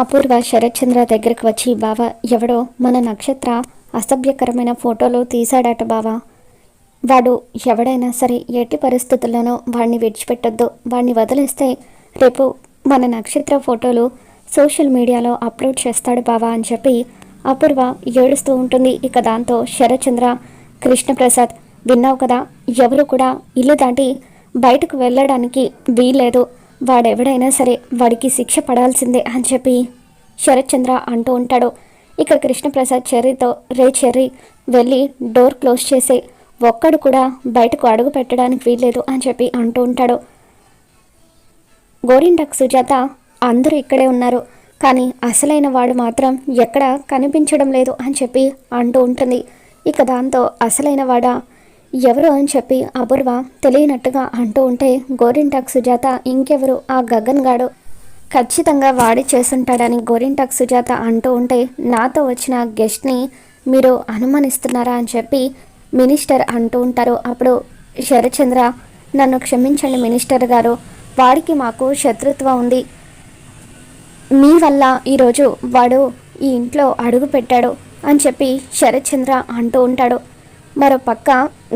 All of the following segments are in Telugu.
అపూర్వ శరత్చంద్ర దగ్గరకు వచ్చి బావా ఎవడో మన నక్షత్ర అసభ్యకరమైన ఫోటోలు తీశాడట బావా. వాడు ఎవడైనా సరే ఎట్టి పరిస్థితుల్లోనో వాడిని విడిచిపెట్టొద్దు. వాడిని వదిలేస్తే రేపు మన నక్షత్ర ఫోటోలు సోషల్ మీడియాలో అప్లోడ్ చేస్తాడు బావా అని చెప్పి అపూర్వ ఏడుస్తూ ఉంటుంది. ఇక దాంతో శరత్చంద్ర కృష్ణప్రసాద్ విన్నావు కదా ఎవరు కూడా ఇల్లు దాటి బయటకు వెళ్ళడానికి వీల్లేదు. వాడెవడైనా సరే వాడికి శిక్ష పడాల్సిందే అని చెప్పి శరత్చంద్ర అంటూ ఉంటాడు. ఇక కృష్ణప్రసాద్ చెర్రీతో రే చెర్రీ వెళ్ళి డోర్ క్లోజ్ చేసే. ఒక్కడు కూడా బయటకు అడుగు పెట్టడానికి వీల్లేదు అని చెప్పి అంటూ ఉంటాడు. గోరింటక్ సుజాత అందరూ ఇక్కడే ఉన్నారు. కానీ అసలైన వాడు మాత్రం ఎక్కడ కనిపించడం లేదు అని చెప్పి అంటూ ఉంటుంది. ఇక దాంతో అసలైన వాడా ఎవరు అని చెప్పి అపూర్వ తెలియనట్టుగా అంటూ ఉంటే గోరింటాక్ సుజాత ఇంకెవరు? ఆ గగన్ గాడు ఖచ్చితంగా వాడి చేసుంటాడని గోరింటాక్ సుజాత అంటూ ఉంటే నాతో వచ్చిన గెస్ట్ని మీరు అనుమానిస్తున్నారా అని చెప్పి మినిస్టర్ అంటూ ఉంటారు. అప్పుడు శరచంద్ర నన్ను క్షమించండి మినిస్టర్ గారు వాడికి మాకు శత్రుత్వం ఉంది. మీ వల్ల ఈరోజు వాడు ఈ ఇంట్లో అడుగు పెట్టాడు అని చెప్పి శరత్చంద్ర అంటూ ఉంటాడు. మరో పక్క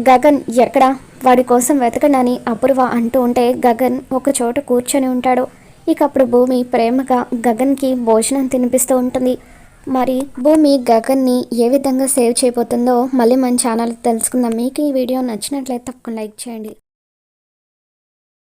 గగన్ ఎక్కడ? వాడి కోసం వెతకనని అపూర్వ అంటూ ఉంటే గగన్ ఒక చోట కూర్చొని ఉంటాడు. ఇక అప్పుడు భూమి ప్రేమగా గగన్కి భోజనం తినిపిస్తూ ఉంటుంది. మరి భూమి గగన్ని ఏ విధంగా సేవ్ చేయబోతుందో మళ్ళీ మన ఛానల్ తెలుసుకుందాం. మీకు ఈ వీడియో నచ్చినట్లయితే తప్పకుండా లైక్ చేయండి.